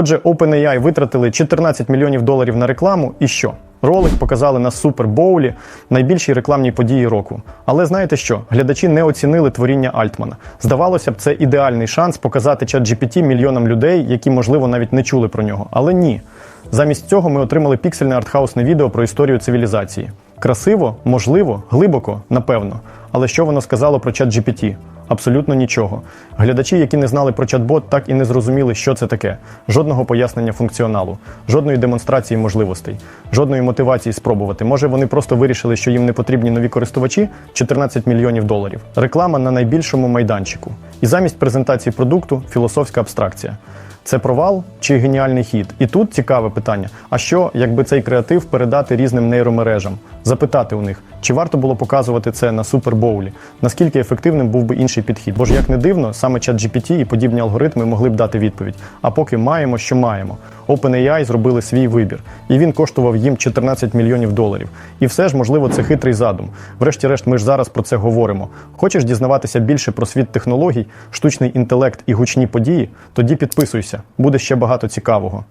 Отже, OpenAI витратили 14 мільйонів доларів на рекламу, і що? Ролик показали на Супербоулі, найбільшій рекламній події року. Але знаєте що? Глядачі не оцінили творіння Альтмана. Здавалося б, це ідеальний шанс показати чат GPT мільйонам людей, які, можливо, навіть не чули про нього. Але ні. Замість цього ми отримали піксельне артхаусне відео про історію цивілізації. Красиво, можливо, глибоко, напевно. Але що воно сказало про чат GPT? Абсолютно нічого. Глядачі, які не знали про чат-бот, так і не зрозуміли, що це таке. Жодного пояснення функціоналу, жодної демонстрації можливостей, жодної мотивації спробувати. Може, вони просто вирішили, що їм не потрібні нові користувачі 14 мільйонів доларів. Реклама на найбільшому майданчику. І замість презентації продукту філософська абстракція. Це провал чи геніальний хід? І тут цікаве питання: а що, якби цей креатив передати різним нейромережам? Запитати у них, чи варто було показувати це на супербоулі? Наскільки ефективним був би інший підхід? Бо ж як не дивно, саме чат GPT і подібні алгоритми могли б дати відповідь. А поки маємо, що маємо. OpenAI зробили свій вибір, і він коштував їм 14 мільйонів доларів. І все ж, можливо, це хитрий задум. Врешті-решт, ми ж зараз про це говоримо. Хочеш дізнаватися більше про світ технологій, штучний інтелект і гучні події? Тоді підписуйся, буде ще багато цікавого.